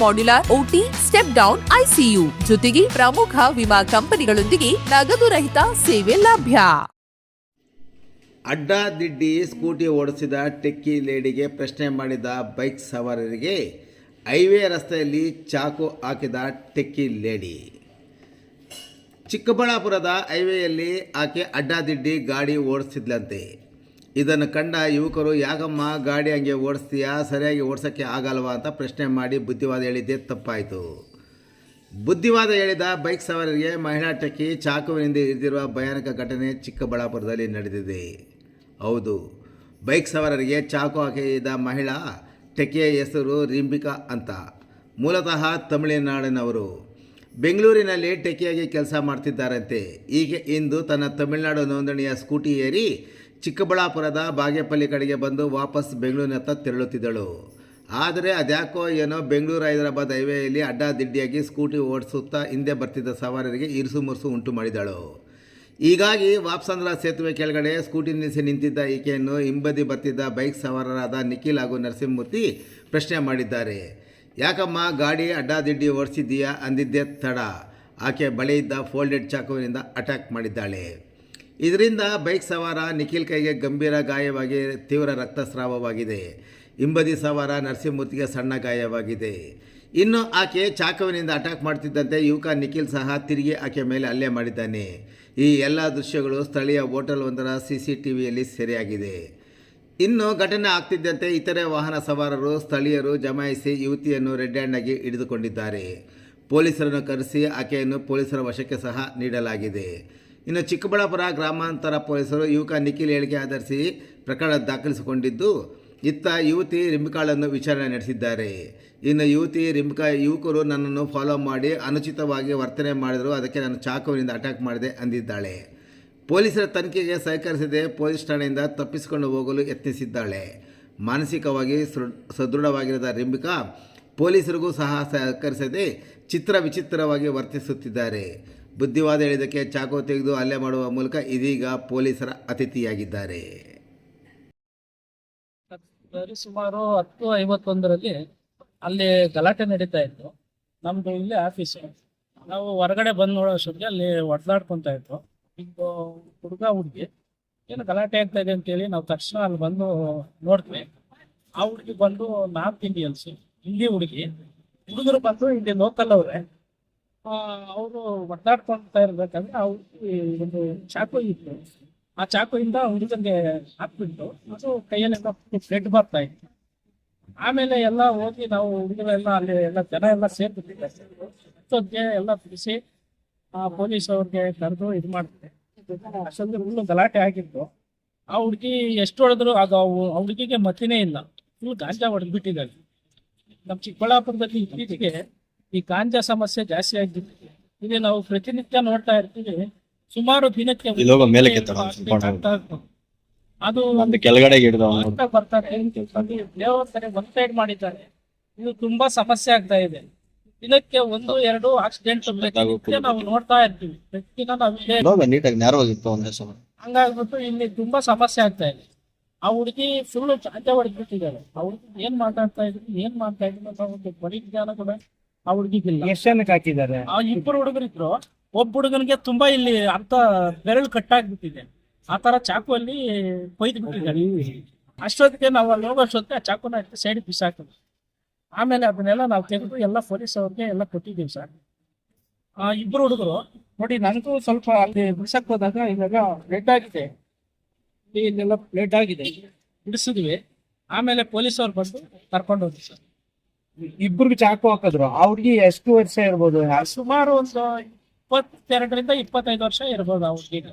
modular OT step down ICU ಜೊತೆಗೆ ಪ್ರಮುಖ ವಿಮಾ ಕಂಪನಿಗಳೊಂದಿಗೆ ನಗದು ರಹಿತ ಸೇವೆ ಲಭ್ಯ. ಅಡ್ಡಾದಿಡ್ಡಿ ಸ್ಕೂಟಿ ಓಡಿಸಿದ ಟೆಕ್ಕಿ ಲೇಡಿಗೆ ಪ್ರಶ್ನೆ ಮಾಡಿದ ಬೈಕ್ ಸವಾರರಿಗೆ ಹೈವೇ ರಸ್ತೆಯಲ್ಲಿ ಚಾಕು ಹಾಕಿದ ಟೆಕ್ಕಿ ಲೇಡಿ. ಚಿಕ್ಕಬಳ್ಳಾಪುರದ ಹೈವೇಯಲ್ಲಿ ಆಕೆ ಅಡ್ಡಾದಿಡ್ಡಿ ಗಾಡಿ ಓಡಿಸ್ತಿದ್ಲಂತೆ ಇದನ್ನು ಕಂಡ ಯುವಕರು ಯಾಕಮ್ಮ ಗಾಡಿ ಹಂಗೆ ಓಡಿಸ್ತೀಯಾ? ಸರಿಯಾಗಿ ಓಡಿಸೋಕ್ಕೆ ಆಗಲ್ವಾ? ಅಂತ ಪ್ರಶ್ನೆ ಮಾಡಿ ಬುದ್ಧಿವಾದ ಹೇಳಿದ್ದೇ ತಪ್ಪಾಯಿತು. ಬುದ್ಧಿವಾದ ಹೇಳಿದ ಬೈಕ್ ಸವಾರರಿಗೆ ಮಹಿಳಾ ಟಕ್ಕಿ ಚಾಕುವಿನಿಂದ ಇರಿದಿರುವ ಭಯಾನಕ ಘಟನೆ ಚಿಕ್ಕಬಳ್ಳಾಪುರದಲ್ಲಿ ನಡೆದಿದೆ. ಹೌದು, ಬೈಕ್ ಸವಾರರಿಗೆ ಚಾಕು ಹಾಕಿದ ಮಹಿಳಾ ಟೆಕ್ಕಿಯ ಹೆಸರು ರಿಂಬಿಕಾ ಅಂತ. ಮೂಲತಃ ತಮಿಳುನಾಡಿನವರು. ಬೆಂಗಳೂರಿನಲ್ಲಿ ಟೆಕ್ಕಿಯಾಗಿ ಕೆಲಸ ಮಾಡ್ತಿದ್ದಾರಂತೆ. ಈಗ ಇಂದು ತನ್ನ ತಮಿಳುನಾಡು ನೋಂದಣಿಯ ಸ್ಕೂಟಿ ಏರಿ ಚಿಕ್ಕಬಳ್ಳಾಪುರದ ಬಾಗೇಪಲ್ಲಿ ಕಡೆಗೆ ಬಂದು ವಾಪಸ್ ಬೆಂಗಳೂರಿನತ್ತ ತೆರಳುತ್ತಿದ್ದಳು. ಆದರೆ ಅದ್ಯಾಕೋ ಏನೋ ಬೆಂಗಳೂರು ಹೈದರಾಬಾದ್ ಹೈವೇಯಲ್ಲಿ ಅಡ್ಡಾದಿಡ್ಡಿಯಾಗಿ ಸ್ಕೂಟಿ ಓಡಿಸುತ್ತಾ ಹಿಂದೆ ಬರ್ತಿದ್ದ ಸವಾರರಿಗೆ ಇರುಸು ಮುರುಸು ಉಂಟು ಮಾಡಿದಳು. ಹೀಗಾಗಿ ವಾಪ್ಸಂದ್ರ ಸೇತುವೆ ಕೆಳಗಡೆ ಸ್ಕೂಟಿ ನಿಲ್ಲಿಸಿ ನಿಂತಿದ್ದ ಈಕೆಯನ್ನು ಹಿಂಬದಿ ಬರ್ತಿದ್ದ ಬೈಕ್ ಸವಾರರಾದ ನಿಖಿಲ್ ಹಾಗೂ ನರಸಿಂಹಮೂರ್ತಿ ಪ್ರಶ್ನೆ ಮಾಡಿದ್ದಾರೆ. ಯಾಕಮ್ಮ ಗಾಡಿ ಅಡ್ಡಾದಿಡ್ಡಿ ಓಡಿಸಿದ್ದೀಯಾ ಅಂದಿದ್ದೇ ತಡ. ಆಕೆ ಬಳಿಯಿದ್ದ ಫೋಲ್ಡೆಡ್ ಚಾಕುವಿನಿಂದ ಅಟ್ಯಾಕ್ ಮಾಡಿದ್ದಾಳೆ. ಇದರಿಂದ ಬೈಕ್ ಸವಾರ ನಿಖಿಲ್ ಕೈಗೆ ಗಂಭೀರ ಗಾಯವಾಗಿ ತೀವ್ರ ರಕ್ತಸ್ರಾವವಾಗಿದೆ. ಹಿಂಬದಿ ಸವಾರ ನರಸಿಂಹಮೂರ್ತಿಗೆ ಸಣ್ಣ ಗಾಯವಾಗಿದೆ. ಇನ್ನು ಆಕೆ ಚಾಕುವಿನಿಂದ ಅಟ್ಯಾಕ್ ಮಾಡ್ತಿದ್ದಂತೆ ಯುವಕ ನಿಖಿಲ್ ಸಹ ತಿರುಗಿ ಆಕೆ ಮೇಲೆ ಹಲ್ಲೆ ಮಾಡಿದ್ದಾನೆ. ಈ ಎಲ್ಲ ದೃಶ್ಯಗಳು ಸ್ಥಳೀಯ ಹೋಟೆಲ್ ಒಂದರ ಸಿ ಸಿ ಟಿ ಸೆರೆಯಾಗಿದೆ. ಇನ್ನು ಘಟನೆ ಆಗ್ತಿದ್ದಂತೆ ಇತರೆ ವಾಹನ ಸವಾರರು, ಸ್ಥಳೀಯರು ಜಮಾಯಿಸಿ ಯುವತಿಯನ್ನು ರೆಡ್ ಹ್ಯಾಂಡ್ ಆಗಿ ಹಿಡಿದುಕೊಂಡಿದ್ದಾರೆ. ಪೊಲೀಸರನ್ನು ಕರೆಸಿ ಆಕೆಯನ್ನು ಪೊಲೀಸರ ವಶಕ್ಕೆ ಸಹ ನೀಡಲಾಗಿದೆ. ಇನ್ನು ಚಿಕ್ಕಬಳ್ಳಾಪುರ ಗ್ರಾಮಾಂತರ ಪೊಲೀಸರು ಯುವಕ ನಿಖಿಲ್ ಹೇಳಿಕೆ ಆಧರಿಸಿ ಪ್ರಕರಣ ದಾಖಲಿಸಿಕೊಂಡಿದ್ದು, ಇತ್ತ ಯುವತಿ ರಿಂಬಿಕಾಳನ್ನು ವಿಚಾರಣೆ ನಡೆಸಿದ್ದಾರೆ. ಇನ್ನು ಯುವತಿ ರಿಂಬಿಕಾ ಯುವಕರು ನನ್ನನ್ನು ಫಾಲೋ ಮಾಡಿ ಅನುಚಿತವಾಗಿ ವರ್ತನೆ ಮಾಡಿದರು, ಅದಕ್ಕೆ ನಾನು ಚಾಕುವಿನಿಂದ ಅಟ್ಯಾಕ್ ಮಾಡಿದೆ ಅಂದಿದ್ದಾಳೆ. ಪೊಲೀಸರ ತನಿಖೆಗೆ ಸಹಕರಿಸದೆ ಪೊಲೀಸ್ ಠಾಣೆಯಿಂದ ತಪ್ಪಿಸಿಕೊಂಡು ಹೋಗಲು ಯತ್ನಿಸಿದ್ದಾಳೆ. ಮಾನಸಿಕವಾಗಿ ಸದೃಢವಾಗಿರದ ರಿಂಬಿಕಾ ಪೊಲೀಸರಿಗೂ ಸಹ ಸಹಕರಿಸದೆ ಚಿತ್ರ ವಿಚಿತ್ರವಾಗಿ ವರ್ತಿಸುತ್ತಿದ್ದಾರೆ. ಬುದ್ಧಿವಾದ ಹೇಳಿದ್ದಕ್ಕೆ ಚಾಕು ತೆಗೆದು ಹಲ್ಲೆ ಮಾಡುವ ಮೂಲಕ ಇದೀಗ ಪೊಲೀಸರ ಅತಿಥಿಯಾಗಿದ್ದಾರೆ. ಸುಮಾರು ಹತ್ತು ಐವತ್ತೊಂದರಲ್ಲಿ ಅಲ್ಲಿ ಗಲಾಟೆ ನಡೀತಾ ಇತ್ತು. ನಮ್ದು ಇಲ್ಲಿ ಆಫೀಸ್. ನಾವು ಹೊರಗಡೆ ಬಂದು ನೋಡೋ ಅಷ್ಟೊತ್ತಿಗೆ ಅಲ್ಲಿ ಒಡ್ದಾಡ್ಕೊಂತ ಇತ್ತು ಈಗ ಹುಡುಗ ಹುಡುಗಿ, ಏನು ಗಲಾಟೆ ಆಗ್ತಾ ಇದೆ ಅಂತೇಳಿ ನಾವು ತಕ್ಷಣ ಅಲ್ಲಿ ಬಂದು ನೋಡ್ತೀವಿ ಆ ಹುಡುಗಿ ಬಂದು ನಾರ್ತ್ ಇಂಡಿಯನ್ಸ್ ಹಿಂದಿ ಹುಡುಗಿ. ಹುಡುಗರು ಬಂದು ಇಲ್ಲಿ ಲೋಕಲ್ ಅವ್ರೆ. ಅವರು ಒಡ್ದಾಡ್ಕೊಂತ ಇರ್ಬೇಕಾದ್ರೆ ಹುಡುಗಿ ಒಂದು ಚಾಕು ಇತ್ತು. ಆ ಚಾಕುಯಿಂದ ಹುಡುಗಂಗೆ ಹಾಕ್ಬಿಟ್ಟು ಅದು ಕೈಯಲ್ಲೆಲ್ಲ ಬ್ಲಡ್ ಬರ್ತಾ ಇತ್ತು. ಆಮೇಲೆ ಎಲ್ಲ ಹೋಗಿ ನಾವು ಹುಡುಗರೆಲ್ಲ ಅಲ್ಲಿ ಎಲ್ಲ ಜನ ಎಲ್ಲ ಸೇರ್ಬಿಟ್ಟಿದ್ದಾರೆ ಎಲ್ಲ ತಿಳಿಸಿ ಆ ಪೊಲೀಸ್ ಅವ್ರಿಗೆ ಕರೆದು ಇದು ಮಾಡ್ತಾರೆ ಅಷ್ಟೊಂದು ಹುಲ್ಲು ಗಲಾಟೆ ಆಗಿತ್ತು. ಆ ಹುಡುಗಿ ಎಷ್ಟು ಹೊಡೆದ್ರು ಅದು ಅವು ಹುಡುಗಿಗೆ ಮತಿನೇ ಇಲ್ಲ. ಫುಲ್ ಗಾಂಜಾ ಹೊಡೆದ್ಬಿಟ್ಟಿದ್ದಾರೆ ನಮ್ಮ ಚಿಕ್ಕಬಳ್ಳಾಪುರದಲ್ಲಿ ಇತ್ತೀಚೆಗೆ ಈ ಗಾಂಜಾ ಸಮಸ್ಯೆ ಜಾಸ್ತಿ ಆಗಿದೆ ಇಲ್ಲಿ ನಾವು ಪ್ರತಿನಿತ್ಯ ನೋಡ್ತಾ ಇರ್ತೀವಿ. ಸುಮಾರು ದಿನಕ್ಕೆ ಒಂದು. ಅದು ಒಂದು ಕೆಳಗಡೆ ಬರ್ತಾರೆ. ದೇವಸ್ಥಾನ ಒನ್ ಸೈಡ್ ಮಾಡಿದ್ದಾರೆ. ಇದು ತುಂಬಾ ಸಮಸ್ಯೆ ಆಗ್ತಾ ಇದೆ. ದಿನಕ್ಕೆ ಒಂದು ಎರಡು ಆಕ್ಸಿಡೆಂಟ್ ನಾವು ನೋಡ್ತಾ ಇರ್ತೀವಿ. ಪ್ರತಿದಿನ ನಾವು ಹಂಗಾಗ್ಬಿಟ್ಟು ಇಲ್ಲಿ ತುಂಬಾ ಸಮಸ್ಯೆ ಆಗ್ತಾ ಇದೆ. ಆ ಹುಡುಗಿ ಸುಳ್ಳು ಚಾಚ ಹೊಡೆದ್ಬಿಟ್ಟಿದ್ದಾಳೆ. ಆ ಹುಡುಗಿ ಏನ್ ಮಾತಾಡ್ತಾ ಇದ್ರು ಏನ್ ಮಾಡ್ತಾ ಇದ್ರು ಅಂತ ಒಂದು ಪರಿಜ್ಞಾನ ಕೂಡ ಆ ಹುಡುಗಿಗಿಲ್ಲ ಎಷ್ಟ್ ಜನಕ್ಕೆ ಹಾಕಿದ್ದಾರೆ? ಆ ಇಬ್ಬರು ಹುಡುಗರಿದ್ರು ಒಬ್ಬ ಹುಡುಗನಿಗೆ ತುಂಬಾ ಇಲ್ಲಿ ಅರ್ಥ ಬೆರಳು ಕಟ್ಟಾಗ್ಬಿಟ್ಟಿದೆ. ಆ ತರ ಚಾಕುವಲ್ಲಿ ಕೊಯ್ದು ಬಿಟ್ಟಿದ್ದಾರೆ. ಅಷ್ಟೊತ್ತಿಗೆ ನಾವು ಅಲ್ಲಿ ಹೋಗೋಷ್ಟೊತ್ತಿಗೆ ಆ ಚಾಕುನ ಸೈಡ್ ಬಿಸಾಕಿದ್ವಿ ಆಮೇಲೆ ಅದನ್ನೆಲ್ಲ ನಾವು ತೆಗೆದು ಎಲ್ಲ ಪೊಲೀಸ್ ಅವ್ರಿಗೆ ಎಲ್ಲ ಕೊಟ್ಟಿದ್ದೀವಿ ಸರ್. ಆ ಇಬ್ಬರು ಹುಡುಗರು. ನೋಡಿ ನನಗೂ ಸ್ವಲ್ಪ ಅಲ್ಲಿ ಬಿಡ್ಸಕ್ ಹೋದಾಗ ಇವಾಗ ರೆಡ್ ಆಗಿದೆ. ಇಲ್ಲಿ ಇಲ್ಲೆಲ್ಲ ಬ್ಲಡ್ ಆಗಿದೆ. ಬಿಡಿಸಿದ್ವಿ. ಆಮೇಲೆ ಪೊಲೀಸ್ ಅವ್ರು ಬಂದು ಕರ್ಕೊಂಡು ಹೋದ್ವಿ ಸರ್. ಇಬ್ರಿಗೆ ಚಾಕು ಹಾಕಿದ್ರು. ಅವ್ರಿಗೆ ಎಷ್ಟು ವರ್ಷ ಇರ್ಬೋದು? ಸುಮಾರು ಒಂದು ಇಪ್ಪತ್ತೆರಡರಿಂದ ಇಪ್ಪತ್ತೈದು ವರ್ಷ ಇರ್ಬೋದು ಅವ್ರಿಗೆ.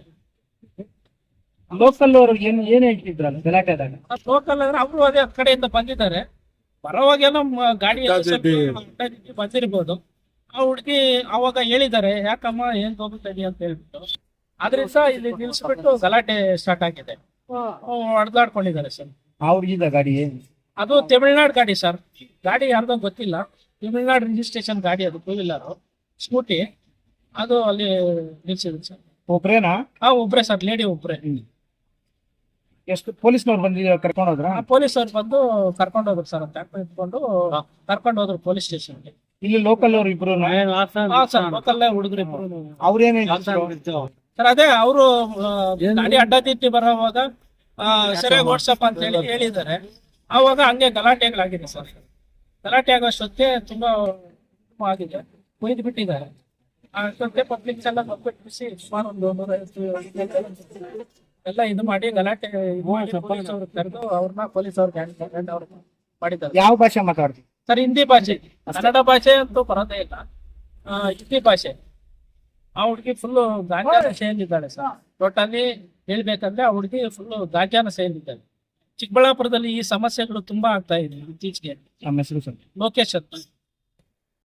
ಲೋಕಲ್ ಅವರು ಏನ್ ಏನ್ ಹೇಳ್ತಿದ್ರಲ್ಲ ಗಲಾಟೆದಾಗ? ಲೋಕಲ್ ಅಂದ್ರೆ ಅವರು ಅದೇ ಕಡೆಯಿಂದ ಬಂದಿದ್ದಾರೆ. ಬರೋವಾಗೇನೋ ಗಾಡಿ ಬಂದಿರ್ಬೋದು. ಆ ಹುಡುಗಿ ಅವಾಗ ಹೇಳಿದ್ದಾರೆ ಯಾಕಮ್ಮ ಏನ್ ಹೋಗ್ತಾ ಇದೀಯ? ಅಂತ ಹೇಳ್ಬಿಟ್ಟು. ಆದ್ರಿಂದ ಇಲ್ಲಿ ನಿಲ್ಸ್ಬಿಟ್ಟು ಗಲಾಟೆ ಸ್ಟಾರ್ಟ್ ಆಗಿದೆ. ಹೊಡೆದಾಡ್ಕೊಂಡಿದ್ದಾರೆ ಸರ್. ಅವ್ರಿಗಿದ ಗಾಡಿ ಅದು ತಮಿಳ್ನಾಡು ಗಾಡಿ ಸರ್. ಗಾಡಿ ಯಾರ್ದೋ ಗೊತ್ತಿಲ್ಲ. ತಮಿಳ್ನಾಡು ರಿಜಿಸ್ಟ್ರೇಷನ್ ಗಾಡಿ ಅದು ಟೂ ವೀಲರ್ ಸ್ಕೂಟಿ ಅದು ಅಲ್ಲಿ ನಿಲ್ಸಿದ್ರು ಸರ್. ಒಬ್ರೇನಾ? ಆ ಒಬ್ರೆ ಸರ್ ಲೇಡಿ ಒಬ್ರೆ. ಎಷ್ಟು ಪೊಲೀಸ್ನವ್ರು ಬಂದು ಕರ್ಕೊಂಡು ಹೋದ್ರ? ಆ ಪೊಲೀಸ್ ಅವ್ರು ಬಂದು ಕರ್ಕೊಂಡು ಹೋದ್ರು ಸರ್ ಅಂತ ಇಟ್ಕೊಂಡು ಕರ್ಕೊಂಡು ಹೋದ್ರು ಪೊಲೀಸ್ ಸ್ಟೇಷನ್ ಇಲ್ಲಿ ಲೋಕಲ್ ಅವ್ರು ಇಬ್ರು ಹಾ ಸರ್ ಲೋಕಲ್ ಹುಡುಗರು ಇಬ್ರು. ಅವ್ರೇನೇ ಸರ್ ಅದೇ ಅವರು ಗಾಡಿ ಅಡ್ಡ ತಿಟ್ಟಿ ಬರೋವಾಗ ಆ, ಸರಿಯಾಗಿ ಓಡ್ಸಪ್ಪ ಅಂತ ಹೇಳಿ ಹೇಳಿದ್ದಾರೆ. ಆವಾಗ ಹಂಗೆ ಗಲಾಟೆಗಳಾಗಿದೆ ಸರ್. ಗಲಾಟೆ ಆಗೋಷ್ಟೊತ್ತೆ ತುಂಬಾ ಆಗಿದೆ. ಕೊಯ್ದು ಬಿಟ್ಟಿದ್ದಾರೆ. ಅಷ್ಟೊತ್ತೆ ಪಬ್ಲಿಕ್ಸ್ ಎಲ್ಲ ಬಂದ್ಬಿಟ್ಟು ಬಿಸಿ ಸುಮಾರು ಒಂದು ನೂರೈವತ್ತು ಎಲ್ಲ ಇದು ಮಾಡಿ ಗಲಾಟೆ ಪೊಲೀಸ್ ಅವ್ರಿಗೆ ಕರೆದು ಅವ್ರನ್ನ ಪೊಲೀಸ್ ಅವ್ರಿಗೆ ಗ್ಯಾಂಡ್ ಅವ್ರು ಮಾಡಿದ್ದಾರೆ. ಯಾವ ಭಾಷೆ ಮಾತಾಡ್ತೀವಿ ಸರ್ ಹಿಂದಿ ಭಾಷೆ. ಕನ್ನಡ ಭಾಷೆ ಅಂತೂ ಬರೋದೇ ಇಲ್ಲ. ಹಿಂದಿ ಭಾಷೆ. ಆ ಹುಡುಗಿ ಫುಲ್ಲು ಗಾಂಜಾನ ಸೇರಿದ್ದಾಳೆ ಸರ್. ಟೋಟಲಿ ಹೇಳ್ಬೇಕಂದ್ರೆ ಆ ಹುಡುಗಿ ಫುಲ್ಲು ಗಾಂಜಾನ ಸೇರಿದ್ದಾಳೆ. ಚಿಕ್ಕಬಳ್ಳಾಪುರದಲ್ಲಿ ಈ ಸಮಸ್ಯೆಗಳು ತುಂಬಾ ಆಗ್ತಾ ಇದೆ ಇತ್ತೀಚೆಗೆ. ನಮ್ಮ ಹೆಸರು ಸರ್. ಲೋಕೇಶ್ ಅಂತ.